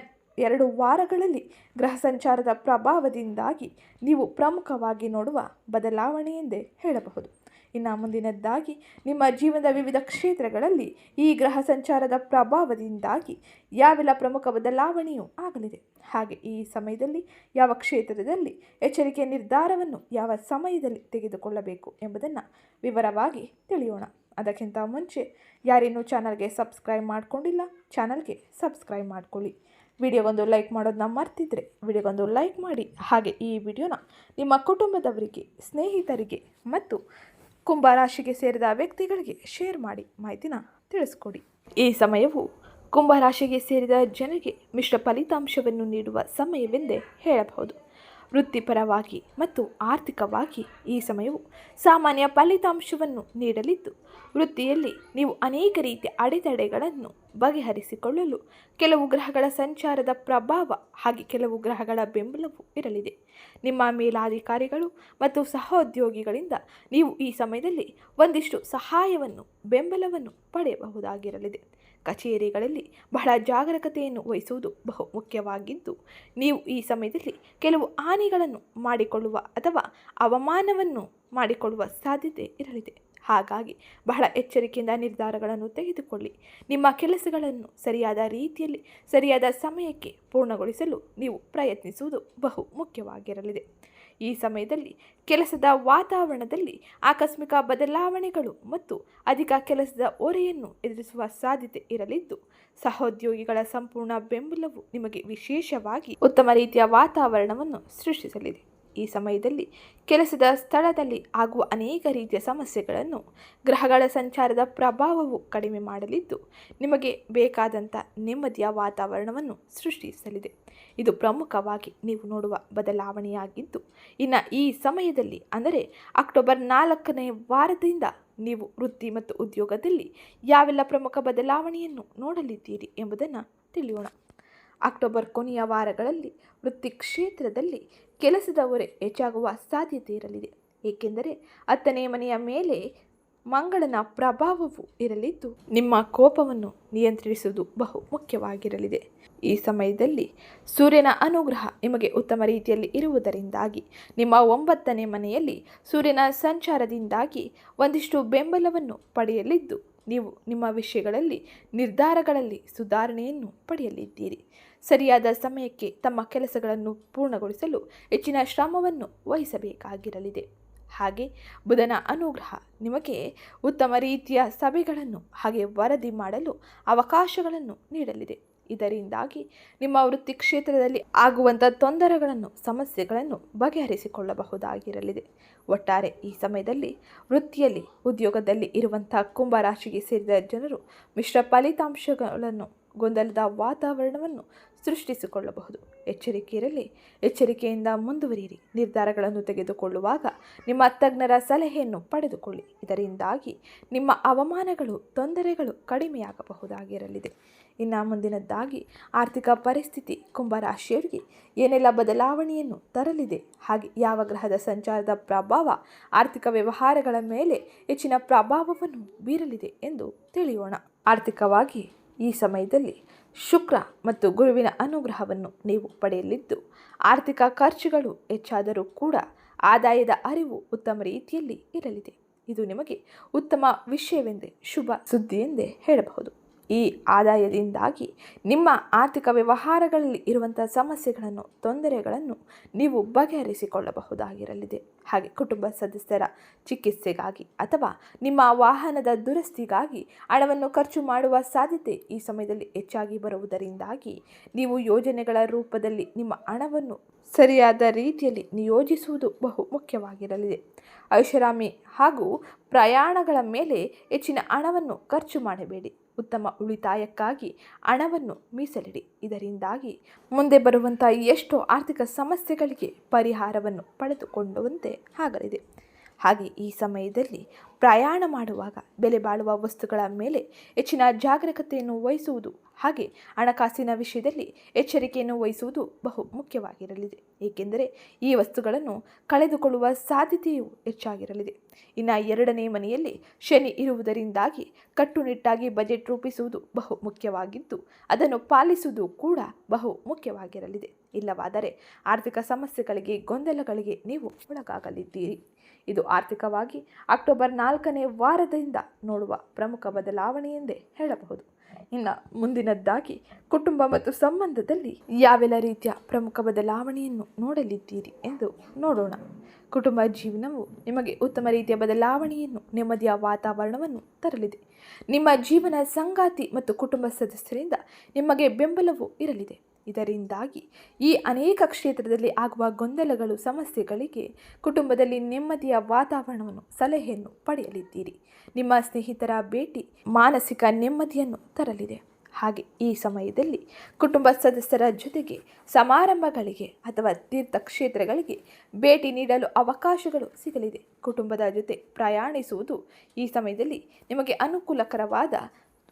ಎರಡು ವಾರಗಳಲ್ಲಿ ಗ್ರಹ ಸಂಚಾರದ ಪ್ರಭಾವದಿಂದಾಗಿ ನೀವು ಪ್ರಮುಖವಾಗಿ ನೋಡುವ ಬದಲಾವಣೆ ಎಂದೇ ಹೇಳಬಹುದು. ಇನ್ನು ಮುಂದಿನದ್ದಾಗಿ, ನಿಮ್ಮ ಜೀವನದ ವಿವಿಧ ಕ್ಷೇತ್ರಗಳಲ್ಲಿ ಈ ಗ್ರಹ ಸಂಚಾರದ ಪ್ರಭಾವದಿಂದಾಗಿ ಯಾವೆಲ್ಲ ಪ್ರಮುಖ ಬದಲಾವಣೆಯೂ ಆಗಲಿದೆ. ಹಾಗೆ ಈ ಸಮಯದಲ್ಲಿ ಯಾವ ಕ್ಷೇತ್ರದಲ್ಲಿ ಎಚ್ಚರಿಕೆಯ ನಿರ್ಧಾರವನ್ನು ಯಾವ ಸಮಯದಲ್ಲಿ ತೆಗೆದುಕೊಳ್ಳಬೇಕು ಎಂಬುದನ್ನು ವಿವರವಾಗಿ ತಿಳಿಯೋಣ. ಅದಕ್ಕಿಂತ ಮುಂಚೆ ಯಾರೇನೂ ಚಾನಲ್ಗೆ ಸಬ್ಸ್ಕ್ರೈಬ್ ಮಾಡಿಕೊಂಡಿಲ್ಲ, ಚಾನಲ್ಗೆ ಸಬ್ಸ್ಕ್ರೈಬ್ ಮಾಡ್ಕೊಳ್ಳಿ. ವಿಡಿಯೋಗೊಂದು ಲೈಕ್ ಮಾಡೋದನ್ನ ಮರ್ತಿದ್ರೆ ವಿಡಿಯೋಗೊಂದು ಲೈಕ್ ಮಾಡಿ. ಹಾಗೆ ಈ ವಿಡಿಯೋನ ನಿಮ್ಮ ಕುಟುಂಬದವರಿಗೆ, ಸ್ನೇಹಿತರಿಗೆ ಮತ್ತು ಕುಂಭರಾಶಿಗೆ ಸೇರಿದ ವ್ಯಕ್ತಿಗಳಿಗೆ ಶೇರ್ ಮಾಡಿ ಮಾಹಿತಿನ ತಿಳಿಸ್ಕೊಡಿ. ಈ ಸಮಯವು ಕುಂಭರಾಶಿಗೆ ಸೇರಿದ ಜನರಿಗೆ ಮಿಶ್ರ ಫಲಿತಾಂಶವನ್ನು ನೀಡುವ ಸಮಯವೆಂದೇ ಹೇಳಬಹುದು. ವೃತ್ತಿಪರವಾಗಿ ಮತ್ತು ಆರ್ಥಿಕವಾಗಿ ಈ ಸಮಯವು ಸಾಮಾನ್ಯ ಫಲಿತಾಂಶವನ್ನು ನೀಡಲಿದ್ದು, ವೃತ್ತಿಯಲ್ಲಿ ನೀವು ಅನೇಕ ರೀತಿಯ ಅಡೆತಡೆಗಳನ್ನು ಬಗೆಹರಿಸಿಕೊಳ್ಳಲು ಕೆಲವು ಗ್ರಹಗಳ ಸಂಚಾರದ ಪ್ರಭಾವ ಹಾಗೆ ಕೆಲವು ಗ್ರಹಗಳ ಬೆಂಬಲವು ಇರಲಿದೆ. ನಿಮ್ಮ ಮೇಲಾಧಿಕಾರಿಗಳು ಮತ್ತು ಸಹೋದ್ಯೋಗಿಗಳಿಂದ ನೀವು ಈ ಸಮಯದಲ್ಲಿ ಒಂದಿಷ್ಟು ಸಹಾಯವನ್ನು, ಬೆಂಬಲವನ್ನು ಪಡೆಯಬಹುದಾಗಿರಲಿದೆ. ಕಚೇರಿಗಳಲ್ಲಿ ಬಹಳ ಜಾಗರೂಕತೆಯನ್ನು ವಹಿಸುವುದು ಬಹು ಮುಖ್ಯವಾಗಿದ್ದು, ನೀವು ಈ ಸಮಯದಲ್ಲಿ ಕೆಲವು ಹಾನಿಗಳನ್ನು ಮಾಡಿಕೊಳ್ಳುವ ಅಥವಾ ಅವಮಾನವನ್ನು ಮಾಡಿಕೊಳ್ಳುವ ಸಾಧ್ಯತೆ ಇರಲಿದೆ. ಹಾಗಾಗಿ ಬಹಳ ಎಚ್ಚರಿಕೆಯಿಂದ ನಿರ್ಧಾರಗಳನ್ನು ತೆಗೆದುಕೊಳ್ಳಿ. ನಿಮ್ಮ ಕೆಲಸಗಳನ್ನು ಸರಿಯಾದ ರೀತಿಯಲ್ಲಿ, ಸರಿಯಾದ ಸಮಯಕ್ಕೆ ಪೂರ್ಣಗೊಳಿಸಲು ನೀವು ಪ್ರಯತ್ನಿಸುವುದು ಬಹು ಮುಖ್ಯವಾಗಿರಲಿದೆ. ಈ ಸಮಯದಲ್ಲಿ ಕೆಲಸದ ವಾತಾವರಣದಲ್ಲಿ ಆಕಸ್ಮಿಕ ಬದಲಾವಣೆಗಳು ಮತ್ತು ಅಧಿಕ ಕೆಲಸದ ಓರೆಯನ್ನು ಎದುರಿಸುವ ಸಾಧ್ಯತೆ ಇರಲಿದ್ದು, ಸಹೋದ್ಯೋಗಿಗಳ ಸಂಪೂರ್ಣ ಬೆಂಬಲವು ನಿಮಗೆ ವಿಶೇಷವಾಗಿ ಉತ್ತಮ ರೀತಿಯ ವಾತಾವರಣವನ್ನು ಸೃಷ್ಟಿಸಲಿದೆ. ಈ ಸಮಯದಲ್ಲಿ ಕೆಲಸದ ಸ್ಥಳದಲ್ಲಿ ಆಗುವ ಅನೇಕ ರೀತಿಯ ಸಮಸ್ಯೆಗಳನ್ನು ಗ್ರಹಗಳ ಸಂಚಾರದ ಪ್ರಭಾವವು ಕಡಿಮೆ ಮಾಡಲಿದ್ದು, ನಿಮಗೆ ಬೇಕಾದಂಥ ನೆಮ್ಮದಿಯ ವಾತಾವರಣವನ್ನು ಸೃಷ್ಟಿಸಲಿದೆ. ಇದು ಪ್ರಮುಖವಾಗಿ ನೀವು ನೋಡುವ ಬದಲಾವಣೆಯಾಗಿದ್ದು, ಇನ್ನು ಈ ಸಮಯದಲ್ಲಿ ಅಂದರೆ ಅಕ್ಟೋಬರ್ ನಾಲ್ಕನೇ ವಾರದಿಂದ ನೀವು ವೃತ್ತಿ ಮತ್ತು ಉದ್ಯೋಗದಲ್ಲಿ ಯಾವೆಲ್ಲ ಪ್ರಮುಖ ಬದಲಾವಣೆಯನ್ನು ನೋಡಲಿದ್ದೀರಿ ಎಂಬುದನ್ನು ತಿಳಿಯೋಣ. ಅಕ್ಟೋಬರ್ ಕೊನೆಯ ವಾರಗಳಲ್ಲಿ ವೃತ್ತಿ ಕ್ಷೇತ್ರದಲ್ಲಿ ಕೆಲಸದ ಹೊರೆ ಹೆಚ್ಚಾಗುವ ಸಾಧ್ಯತೆ ಇರಲಿದೆ. ಏಕೆಂದರೆ ಹತ್ತನೇ ಮನೆಯ ಮೇಲೆ ಮಂಗಳನ ಪ್ರಭಾವವು ಇರಲಿದ್ದು ನಿಮ್ಮ ಕೋಪವನ್ನು ನಿಯಂತ್ರಿಸುವುದು ಬಹು ಮುಖ್ಯವಾಗಿರಲಿದೆ. ಈ ಸಮಯದಲ್ಲಿ ಸೂರ್ಯನ ಅನುಗ್ರಹ ನಿಮಗೆ ಉತ್ತಮ ರೀತಿಯಲ್ಲಿ ಇರುವುದರಿಂದಾಗಿ ನಿಮ್ಮ ಒಂಬತ್ತನೇ ಮನೆಯಲ್ಲಿ ಸೂರ್ಯನ ಸಂಚಾರದಿಂದಾಗಿ ಒಂದಿಷ್ಟು ಬೆಂಬಲವನ್ನು ಪಡೆಯಲಿದ್ದು, ನೀವು ನಿಮ್ಮ ವಿಷಯಗಳಲ್ಲಿ ನಿರ್ಧಾರಗಳಲ್ಲಿ ಸುಧಾರಣೆಯನ್ನು ಪಡೆಯಲಿದ್ದೀರಿ. ಸರಿಯಾದ ಸಮಯಕ್ಕೆ ತಮ್ಮ ಕೆಲಸಗಳನ್ನು ಪೂರ್ಣಗೊಳಿಸಲು ಹೆಚ್ಚಿನ ಶ್ರಮವನ್ನು ವಹಿಸಬೇಕಾಗಿರಲಿದೆ. ಹಾಗೆ ಬುಧನ ಅನುಗ್ರಹ ನಿಮಗೆ ಉತ್ತಮ ರೀತಿಯ ಸಭೆಗಳನ್ನು ಹಾಗೆ ವರದಿ ಮಾಡಲು ಅವಕಾಶಗಳನ್ನು ನೀಡಲಿದೆ. ಇದರಿಂದಾಗಿ ನಿಮ್ಮ ವೃತ್ತಿ ಕ್ಷೇತ್ರದಲ್ಲಿ ಆಗುವಂಥ ತೊಂದರೆಗಳನ್ನು, ಸಮಸ್ಯೆಗಳನ್ನು ಬಗೆಹರಿಸಿಕೊಳ್ಳಬಹುದಾಗಿರಲಿದೆ. ಒಟ್ಟಾರೆ ಈ ಸಮಯದಲ್ಲಿ ವೃತ್ತಿಯಲ್ಲಿ, ಉದ್ಯೋಗದಲ್ಲಿ ಇರುವಂಥ ಕುಂಭರಾಶಿಗೆ ಸೇರಿದ ಜನರು ಮಿಶ್ರ ಫಲಿತಾಂಶಗಳನ್ನು, ಗೊಂದಲದ ವಾತಾವರಣವನ್ನು ಸೃಷ್ಟಿಸಿಕೊಳ್ಳಬಹುದು. ಎಚ್ಚರಿಕೆ ಇರಲಿ ಎಚ್ಚರಿಕೆಯಿಂದ ಮುಂದುವರಿಯಿರಿ. ನಿರ್ಧಾರಗಳನ್ನು ತೆಗೆದುಕೊಳ್ಳುವಾಗ ನಿಮ್ಮ ತಜ್ಞರ ಸಲಹೆಯನ್ನು ಪಡೆದುಕೊಳ್ಳಿ. ಇದರಿಂದಾಗಿ ನಿಮ್ಮ ಅವಮಾನಗಳು, ತೊಂದರೆಗಳು ಕಡಿಮೆಯಾಗಬಹುದಾಗಿರಲಿದೆ. ಇನ್ನು ಮುಂದಿನದ್ದಾಗಿ, ಆರ್ಥಿಕ ಪರಿಸ್ಥಿತಿ ಕುಂಭರಾಶಿಯವರಿಗೆ ಏನೆಲ್ಲ ಬದಲಾವಣೆಯನ್ನು ತರಲಿದೆ? ಹಾಗೆ ಯಾವ ಗ್ರಹದ ಸಂಚಾರದ ಪ್ರಭಾವ, ಆರ್ಥಿಕ ವ್ಯವಹಾರಗಳ ಮೇಲೆ ಹೆಚ್ಚಿನ ಪ್ರಭಾವವನ್ನು ಬೀರಲಿದೆ ಎಂದು ತಿಳಿಯೋಣ. ಆರ್ಥಿಕವಾಗಿ ಈ ಸಮಯದಲ್ಲಿ ಶುಕ್ರ ಮತ್ತು ಗುರುವಿನ ಅನುಗ್ರಹವನ್ನು ನೀವು ಪಡೆಯಲಿದ್ದು, ಆರ್ಥಿಕ ಖರ್ಚುಗಳು ಹೆಚ್ಚಾದರೂ ಕೂಡ ಆದಾಯದ ಅರಿವು ಉತ್ತಮ ರೀತಿಯಲ್ಲಿ ಇರಲಿದೆ. ಇದು ನಿಮಗೆ ಉತ್ತಮ ವಿಷಯವೆಂದೇ ಶುಭ ಸುದ್ದಿ ಎಂದೇ ಹೇಳಬಹುದು. ಈ ಆದಾಯದಿಂದಾಗಿ ನಿಮ್ಮ ಆರ್ಥಿಕ ವ್ಯವಹಾರಗಳಲ್ಲಿ ಇರುವಂಥ ಸಮಸ್ಯೆಗಳನ್ನು, ತೊಂದರೆಗಳನ್ನು ನೀವು ಬಗೆಹರಿಸಿಕೊಳ್ಳಬಹುದಾಗಿರಲಿದೆ. ಹಾಗೆ ಕುಟುಂಬ ಸದಸ್ಯರ ಚಿಕಿತ್ಸೆಗಾಗಿ ಅಥವಾ ನಿಮ್ಮ ವಾಹನದ ದುರಸ್ತಿಗಾಗಿ ಹಣವನ್ನು ಖರ್ಚು ಮಾಡುವ ಸಾಧ್ಯತೆ ಈ ಸಮಯದಲ್ಲಿ ಹೆಚ್ಚಾಗಿ ಬರುವುದರಿಂದಾಗಿ ನೀವು ಯೋಜನೆಗಳ ರೂಪದಲ್ಲಿ ನಿಮ್ಮ ಹಣವನ್ನು ಸರಿಯಾದ ರೀತಿಯಲ್ಲಿ ನಿಯೋಜಿಸುವುದು ಬಹು ಮುಖ್ಯವಾಗಿರಲಿದೆ. ಐಷಾರಾಮಿ ಹಾಗೂ ಪ್ರಯಾಣಗಳ ಮೇಲೆ ಹೆಚ್ಚಿನ ಹಣವನ್ನು ಖರ್ಚು ಮಾಡಬೇಡಿ. ಉತ್ತಮ ಉಳಿತಾಯಕ್ಕಾಗಿ ಹಣವನ್ನು ಮೀಸಲಿಡಿ. ಇದರಿಂದಾಗಿ ಮುಂದೆ ಬರುವಂಥ ಎಷ್ಟೋ ಆರ್ಥಿಕ ಸಮಸ್ಯೆಗಳಿಗೆ ಪರಿಹಾರವನ್ನು ಪಡೆದುಕೊಳ್ಳುವಂತೆ ಆಗಲಿದೆ. ಹಾಗೆ ಈ ಸಮಯದಲ್ಲಿ ಪ್ರಯಾಣ ಮಾಡುವಾಗ ಬೆಲೆ ಬಾಳುವ ವಸ್ತುಗಳ ಮೇಲೆ ಹೆಚ್ಚಿನ ಜಾಗರೂಕತೆಯನ್ನು ವಹಿಸುವುದು ಹಾಗೆ ಹಣಕಾಸಿನ ವಿಷಯದಲ್ಲಿ ಎಚ್ಚರಿಕೆಯನ್ನು ವಹಿಸುವುದು ಬಹು ಮುಖ್ಯವಾಗಿರಲಿದೆ. ಏಕೆಂದರೆ ಈ ವಸ್ತುಗಳನ್ನು ಕಳೆದುಕೊಳ್ಳುವ ಸಾಧ್ಯತೆಯು ಹೆಚ್ಚಾಗಿರಲಿದೆ. ಇನ್ನು ಎರಡನೇ ಮನೆಯಲ್ಲಿ ಶನಿ ಇರುವುದರಿಂದಾಗಿ ಕಟ್ಟುನಿಟ್ಟಾಗಿ ಬಜೆಟ್ ರೂಪಿಸುವುದು ಬಹು ಮುಖ್ಯವಾಗಿದ್ದು, ಅದನ್ನು ಪಾಲಿಸುವುದು ಕೂಡ ಬಹು ಮುಖ್ಯವಾಗಿರಲಿದೆ. ಇಲ್ಲವಾದರೆ ಆರ್ಥಿಕ ಸಮಸ್ಯೆಗಳಿಗೆ ಗೊಂದಲಗಳಿಗೆ ನೀವು ಒಳಗಾಗಲಿದ್ದೀರಿ. ಇದು ಆರ್ಥಿಕವಾಗಿ ಅಕ್ಟೋಬರ್ ನಾಲ್ಕನೇ ವಾರದಿಂದ ನೋಡುವ ಪ್ರಮುಖ ಬದಲಾವಣೆ ಎಂದೇ ಹೇಳಬಹುದು. ಇನ್ನು ಮುಂದಿನದ್ದಾಗಿ ಕುಟುಂಬ ಮತ್ತು ಸಂಬಂಧದಲ್ಲಿ ಯಾವೆಲ್ಲ ರೀತಿಯ ಪ್ರಮುಖ ಬದಲಾವಣೆಯನ್ನು ನೋಡಲಿದ್ದೀರಿ ಎಂದು ನೋಡೋಣ. ಕುಟುಂಬ ಜೀವನವು ನಿಮಗೆ ಉತ್ತಮ ರೀತಿಯ ಬದಲಾವಣೆಯನ್ನು, ನೆಮ್ಮದಿಯ ವಾತಾವರಣವನ್ನು ತರಲಿದೆ. ನಿಮ್ಮ ಜೀವನ ಸಂಗಾತಿ ಮತ್ತು ಕುಟುಂಬ ಸದಸ್ಯರಿಂದ ನಿಮಗೆ ಬೆಂಬಲವೂ ಇರಲಿದೆ. ಇದರಿಂದಾಗಿ ಈ ಅನೇಕ ಕ್ಷೇತ್ರದಲ್ಲಿ ಆಗುವ ಗೊಂದಲಗಳು, ಸಮಸ್ಯೆಗಳಿಗೆ ಕುಟುಂಬದಲ್ಲಿ ನೆಮ್ಮದಿಯ ವಾತಾವರಣವನ್ನು, ಸಲಹೆಯನ್ನು ಪಡೆಯಲಿದ್ದೀರಿ. ನಿಮ್ಮ ಸ್ನೇಹಿತರ ಭೇಟಿ ಮಾನಸಿಕ ನೆಮ್ಮದಿಯನ್ನು ತರಲಿದೆ. ಹಾಗೆ ಈ ಸಮಯದಲ್ಲಿ ಕುಟುಂಬ ಸದಸ್ಯರ ಜೊತೆಗೆ ಸಮಾರಂಭಗಳಿಗೆ ಅಥವಾ ತೀರ್ಥಕ್ಷೇತ್ರಗಳಿಗೆ ಭೇಟಿ ನೀಡಲು ಅವಕಾಶಗಳು ಸಿಗಲಿದೆ. ಕುಟುಂಬದ ಜೊತೆ ಪ್ರಯಾಣಿಸುವುದು ಈ ಸಮಯದಲ್ಲಿ ನಿಮಗೆ ಅನುಕೂಲಕರವಾದ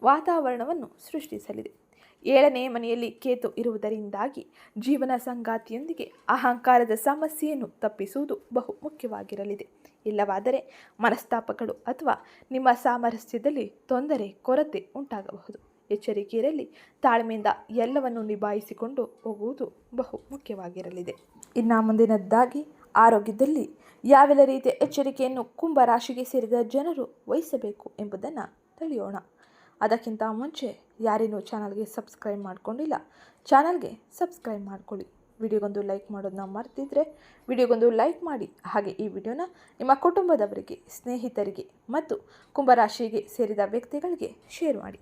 ವಾತಾವರಣವನ್ನು ಸೃಷ್ಟಿಸಲಿದೆ. ಏಳನೇ ಮನೆಯಲ್ಲಿ ಕೇತು ಇರುವುದರಿಂದಾಗಿ ಜೀವನ ಸಂಗಾತಿಯೊಂದಿಗೆ ಅಹಂಕಾರದ ಸಮಸ್ಯೆಯನ್ನು ತಪ್ಪಿಸುವುದು ಬಹು ಮುಖ್ಯವಾಗಿರಲಿದೆ. ಇಲ್ಲವಾದರೆ ಮನಸ್ತಾಪಗಳು ಅಥವಾ ನಿಮ್ಮ ಸಾಮರಸ್ಯದಲ್ಲಿ ತೊಂದರೆ, ಕೊರತೆ ಉಂಟಾಗಬಹುದು. ಎಚ್ಚರಿಕೆಯಲ್ಲಿ ತಾಳ್ಮೆಯಿಂದ ಎಲ್ಲವನ್ನು ನಿಭಾಯಿಸಿಕೊಂಡು ಹೋಗುವುದು ಬಹು ಮುಖ್ಯವಾಗಿರಲಿದೆ. ಇನ್ನು ಮುಂದಿನದ್ದಾಗಿ, ಆರೋಗ್ಯದಲ್ಲಿ ಯಾವೆಲ್ಲ ರೀತಿಯ ಎಚ್ಚರಿಕೆಯನ್ನು ಕುಂಭ ರಾಶಿಗೆ ಸೇರಿದ ಜನರು ವಹಿಸಬೇಕು ಎಂಬುದನ್ನು ತಿಳಿಯೋಣ. ಅದಕ್ಕಿಂತ ಮುಂಚೆ ಯಾರೇನೂ ಚಾನಲ್ಗೆ ಸಬ್ಸ್ಕ್ರೈಬ್ ಮಾಡ್ಕೊಂಡಿಲ್ಲ, ಚಾನಲ್ಗೆ ಸಬ್ಸ್ಕ್ರೈಬ್ ಮಾಡ್ಕೊಳ್ಳಿ. ವಿಡಿಯೋಗೊಂದು ಲೈಕ್ ಮಾಡೋದನ್ನ ಮರ್ತಿದ್ರೆ ವಿಡಿಯೋಗೊಂದು ಲೈಕ್ ಮಾಡಿ. ಹಾಗೆ ಈ ವಿಡಿಯೋನ ನಿಮ್ಮ ಕುಟುಂಬದವರಿಗೆ, ಸ್ನೇಹಿತರಿಗೆ ಮತ್ತು ಕುಂಭರಾಶಿಗೆ ಸೇರಿದ ವ್ಯಕ್ತಿಗಳಿಗೆ ಶೇರ್ ಮಾಡಿ.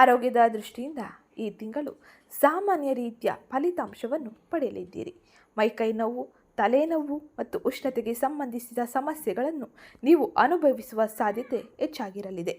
ಆರೋಗ್ಯದ ದೃಷ್ಟಿಯಿಂದ ಈ ತಿಂಗಳು ಸಾಮಾನ್ಯ ರೀತಿಯ ಫಲಿತಾಂಶವನ್ನು ಪಡೆಯಲಿದ್ದೀರಿ. ಮೈಕೈ ನೋವು ತಲೆನೋವು ಮತ್ತು ಉಷ್ಣತೆಗೆ ಸಂಬಂಧಿಸಿದ ಸಮಸ್ಯೆಗಳನ್ನು ನೀವು ಅನುಭವಿಸುವ ಸಾಧ್ಯತೆ ಹೆಚ್ಚಾಗಿರಲಿದೆ.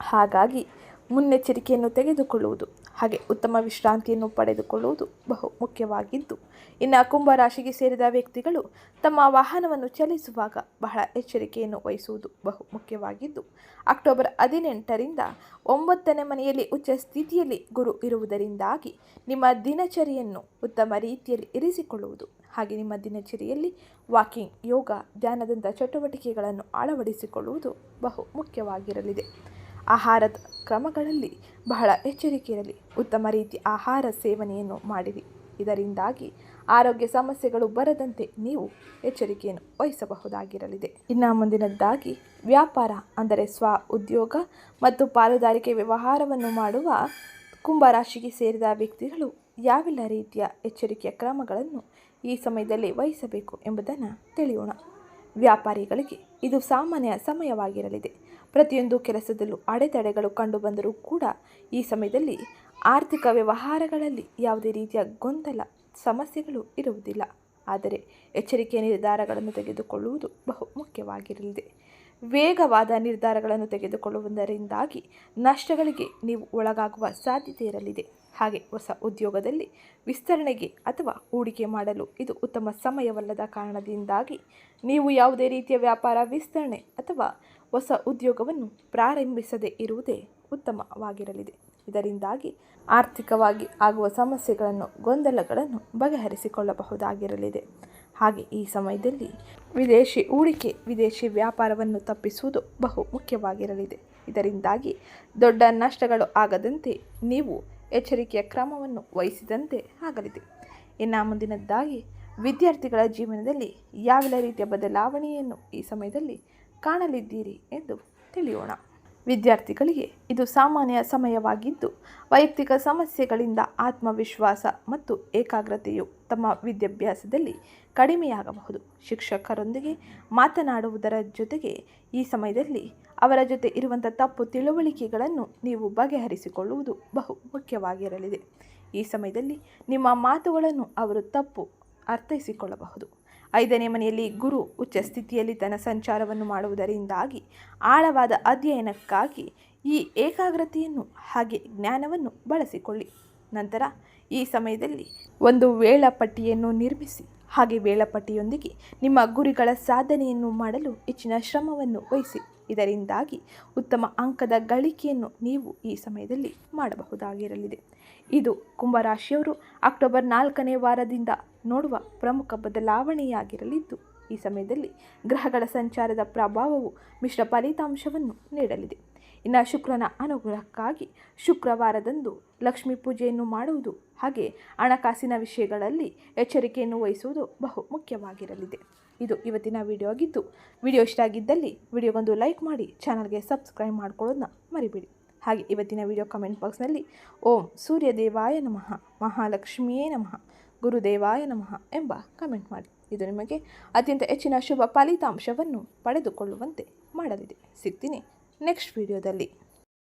ಹಾಗಾಗಿ ಮುನ್ನೆಚ್ಚರಿಕೆಯನ್ನು ತೆಗೆದುಕೊಳ್ಳುವುದು. ಹಾಗೆ ಉತ್ತಮ ವಿಶ್ರಾಂತಿಯನ್ನು ಪಡೆದುಕೊಳ್ಳುವುದು ಬಹು ಮುಖ್ಯವಾಗಿದ್ದು, ಇನ್ನು ಕುಂಭ ರಾಶಿಗೆ ಸೇರಿದ ವ್ಯಕ್ತಿಗಳು ತಮ್ಮ ವಾಹನವನ್ನು ಚಲಿಸುವಾಗ ಬಹಳ ಎಚ್ಚರಿಕೆಯನ್ನು ವಹಿಸುವುದು ಬಹು ಮುಖ್ಯವಾಗಿದ್ದು, ಅಕ್ಟೋಬರ್ ಹದಿನೆಂಟರಿಂದ ಒಂಬತ್ತನೇ ಮನೆಯಲ್ಲಿ ಉಚ್ಚ ಸ್ಥಿತಿಯಲ್ಲಿ ಗುರು ಇರುವುದರಿಂದಾಗಿ ನಿಮ್ಮ ದಿನಚರಿಯನ್ನು ಉತ್ತಮ ರೀತಿಯಲ್ಲಿ ಇರಿಸಿಕೊಳ್ಳುವುದು. ಹಾಗೆ ನಿಮ್ಮ ದಿನಚರಿಯಲ್ಲಿ ವಾಕಿಂಗ್, ಯೋಗ, ಧ್ಯಾನದಂಥ ಚಟುವಟಿಕೆಗಳನ್ನು ಅಳವಡಿಸಿಕೊಳ್ಳುವುದು ಬಹು ಮುಖ್ಯವಾಗಿರಲಿದೆ. ಆಹಾರದ ಕ್ರಮಗಳಲ್ಲಿ ಬಹಳ ಎಚ್ಚರಿಕೆ ಇರಲಿ ಉತ್ತಮ ರೀತಿ ಆಹಾರ ಸೇವನೆಯನ್ನು ಮಾಡಿರಿ. ಇದರಿಂದಾಗಿ ಆರೋಗ್ಯ ಸಮಸ್ಯೆಗಳು ಬರದಂತೆ ನೀವು ಎಚ್ಚರಿಕೆಯನ್ನು ವಹಿಸಬಹುದಾಗಿರಲಿದೆ. ಇನ್ನು ಮುಂದಿನದ್ದಾಗಿ ವ್ಯಾಪಾರ ಅಂದರೆ ಸ್ವ ಉದ್ಯೋಗ ಮತ್ತು ಪಾಲುದಾರಿಕೆ ವ್ಯವಹಾರವನ್ನು ಮಾಡುವ ಕುಂಭರಾಶಿಗೆ ಸೇರಿದ ವ್ಯಕ್ತಿಗಳು ಯಾವೆಲ್ಲ ರೀತಿಯ ಎಚ್ಚರಿಕೆಯ ಕ್ರಮಗಳನ್ನು ಈ ಸಮಯದಲ್ಲಿ ವಹಿಸಬೇಕು ಎಂಬುದನ್ನು ತಿಳಿಯೋಣ. ವ್ಯಾಪಾರಿಗಳಿಗೆ ಇದು ಸಾಮಾನ್ಯ ಸಮಯವಾಗಿರಲಿದೆ. ಪ್ರತಿಯೊಂದು ಕೆಲಸದಲ್ಲೂ ಅಡೆತಡೆಗಳು ಕಂಡುಬಂದರೂ ಕೂಡ ಈ ಸಮಯದಲ್ಲಿ ಆರ್ಥಿಕ ವ್ಯವಹಾರಗಳಲ್ಲಿ ಯಾವುದೇ ರೀತಿಯ ಗೊಂದಲ, ಸಮಸ್ಯೆಗಳು ಇರುವುದಿಲ್ಲ. ಆದರೆ ಎಚ್ಚರಿಕೆಯ ನಿರ್ಧಾರಗಳನ್ನು ತೆಗೆದುಕೊಳ್ಳುವುದು ಬಹು ಮುಖ್ಯವಾಗಿರಲಿದೆ. ವೇಗವಾದ ನಿರ್ಧಾರಗಳನ್ನು ತೆಗೆದುಕೊಳ್ಳುವುದರಿಂದಾಗಿ ನಷ್ಟಗಳಿಗೆ ನೀವು ಒಳಗಾಗುವ ಸಾಧ್ಯತೆ ಇರಲಿದೆ. ಹಾಗೆ ಹೊಸ ಉದ್ಯೋಗದಲ್ಲಿ ವಿಸ್ತರಣೆಗೆ ಅಥವಾ ಹೂಡಿಕೆ ಮಾಡಲು ಇದು ಉತ್ತಮ ಸಮಯವಲ್ಲದ ಕಾರಣದಿಂದಾಗಿ ನೀವು ಯಾವುದೇ ರೀತಿಯ ವ್ಯಾಪಾರ ವಿಸ್ತರಣೆ ಅಥವಾ ಹೊಸ ಉದ್ಯೋಗವನ್ನು ಪ್ರಾರಂಭಿಸದೇ ಇರುವುದೇ ಉತ್ತಮವಾಗಿರಲಿದೆ. ಇದರಿಂದಾಗಿ ಆರ್ಥಿಕವಾಗಿ ಆಗುವ ಸಮಸ್ಯೆಗಳನ್ನು, ಗೊಂದಲಗಳನ್ನು ಬಗೆಹರಿಸಿಕೊಳ್ಳಬಹುದಾಗಿರಲಿದೆ. ಹಾಗೆ ಈ ಸಮಯದಲ್ಲಿ ವಿದೇಶಿ ಹೂಡಿಕೆ, ವಿದೇಶಿ ವ್ಯಾಪಾರವನ್ನು ತಪ್ಪಿಸುವುದು ಬಹು ಮುಖ್ಯವಾಗಿರಲಿದೆ. ಇದರಿಂದಾಗಿ ದೊಡ್ಡ ನಷ್ಟಗಳು ಆಗದಂತೆ ನೀವು ಎಚ್ಚರಿಕೆಯ ಕ್ರಮವನ್ನು ವಹಿಸಿದಂತೆ ಆಗಲಿದೆ. ಇನ್ನು ಮುಂದಿನದ್ದಾಗಿ, ವಿದ್ಯಾರ್ಥಿಗಳ ಜೀವನದಲ್ಲಿ ಯಾವೆಲ್ಲ ರೀತಿಯ ಬದಲಾವಣೆಯನ್ನು ಈ ಸಮಯದಲ್ಲಿ ಕಾಣಲಿದ್ದೀರಿ ಎಂದು ತಿಳಿಯೋಣ. ವಿದ್ಯಾರ್ಥಿಗಳಿಗೆ ಇದು ಸಾಮಾನ್ಯ ಸಮಯವಾಗಿದ್ದು, ವೈಯಕ್ತಿಕ ಸಮಸ್ಯೆಗಳಿಂದ ಆತ್ಮವಿಶ್ವಾಸ ಮತ್ತು ಏಕಾಗ್ರತೆಯು ತಮ್ಮ ವಿದ್ಯಾಭ್ಯಾಸದಲ್ಲಿ ಕಡಿಮೆಯಾಗಬಹುದು. ಶಿಕ್ಷಕರೊಂದಿಗೆ ಮಾತನಾಡುವುದರ ಜೊತೆಗೆ ಈ ಸಮಯದಲ್ಲಿ ಅವರ ಜೊತೆ ಇರುವಂಥ ತಪ್ಪು ತಿಳುವಳಿಕೆಗಳನ್ನು ನೀವು ಬಗೆಹರಿಸಿಕೊಳ್ಳುವುದು ಬಹು ಮುಖ್ಯವಾಗಿರಲಿದೆ. ಈ ಸಮಯದಲ್ಲಿ ನಿಮ್ಮ ಮಾತುಗಳನ್ನು ಅವರು ತಪ್ಪು ಅರ್ಥೈಸಿಕೊಳ್ಳಬಹುದು. ಐದನೇ ಮನೆಯಲ್ಲಿ ಗುರು ಉಚ್ಚ ಸ್ಥಿತಿಯಲ್ಲಿ ತನ್ನ ಸಂಚಾರವನ್ನು ಮಾಡುವುದರಿಂದಾಗಿ ಆಳವಾದ ಅಧ್ಯಯನಕ್ಕಾಗಿ ಈ ಏಕಾಗ್ರತೆಯನ್ನು ಹಾಗೆ ಜ್ಞಾನವನ್ನು ಬಳಸಿಕೊಳ್ಳಿ. ನಂತರ ಈ ಸಮಯದಲ್ಲಿ ಒಂದು ವೇಳಾಪಟ್ಟಿಯನ್ನು ನಿರ್ಮಿಸಿ, ಹಾಗೆ ವೇಳಾಪಟ್ಟಿಯೊಂದಿಗೆ ನಿಮ್ಮ ಗುರಿಗಳ ಸಾಧನೆಯನ್ನು ಮಾಡಲು ಹೆಚ್ಚಿನ ಶ್ರಮವನ್ನು ವಹಿಸಿ. ಇದರಿಂದಾಗಿ ಉತ್ತಮ ಅಂಕದ ಗಳಿಕೆಯನ್ನು ನೀವು ಈ ಸಮಯದಲ್ಲಿ ಮಾಡಬಹುದಾಗಿರಲಿದೆ. ಇದು ಕುಂಭರಾಶಿಯವರು ಅಕ್ಟೋಬರ್ ನಾಲ್ಕನೇ ವಾರದಿಂದ ನೋಡುವ ಪ್ರಮುಖ ಬದಲಾವಣೆಯಾಗಿರಲಿದ್ದು, ಈ ಸಮಯದಲ್ಲಿ ಗ್ರಹಗಳ ಸಂಚಾರದ ಪ್ರಭಾವವು ಮಿಶ್ರ ಫಲಿತಾಂಶವನ್ನು ನೀಡಲಿದೆ. ಇನ್ನು ಶುಕ್ರನ ಅನುಗ್ರಹಕ್ಕಾಗಿ ಶುಕ್ರವಾರದಂದು ಲಕ್ಷ್ಮೀ ಪೂಜೆಯನ್ನು ಮಾಡುವುದು ಹಾಗೆ ಹಣಕಾಸಿನ ವಿಷಯಗಳಲ್ಲಿ ಎಚ್ಚರಿಕೆಯನ್ನು ವಹಿಸುವುದು ಬಹು ಮುಖ್ಯವಾಗಿರಲಿದೆ. ಇದು ಇವತ್ತಿನ ವಿಡಿಯೋ ಆಗಿದ್ದು ವಿಡಿಯೋ ಇಷ್ಟ ಆಗಿದ್ದಲ್ಲಿ ವಿಡಿಯೋಗೊಂದು ಲೈಕ್ ಮಾಡಿ, ಚಾನಲ್ಗೆ ಸಬ್ಸ್ಕ್ರೈಬ್ ಮಾಡ್ಕೊಳ್ಳೋದನ್ನ ಮರಿಬೇಡಿ. ಹಾಗೆ ಇವತ್ತಿನ ವಿಡಿಯೋ ಕಮೆಂಟ್ ಬಾಕ್ಸ್ನಲ್ಲಿ ಓಂ ಸೂರ್ಯದೇವಾಯ ನಮಃ, ಮಹಾಲಕ್ಷ್ಮಿಯೇ ನಮಃ ಗುರುದೇವಾಯ ನಮಃ ಎಂಬ ಕಮೆಂಟ್ ಮಾಡಿ. ಇದು ನಿಮಗೆ ಅತ್ಯಂತ ಹೆಚ್ಚಿನ ಶುಭ ಫಲಿತಾಂಶವನ್ನು ಪಡೆದುಕೊಳ್ಳುವಂತೆ ಮಾಡಲಿದೆ. ಸಿಗ್ತೀನಿ ನೆಕ್ಸ್ಟ್ ವಿಡಿಯೋದಲ್ಲಿ.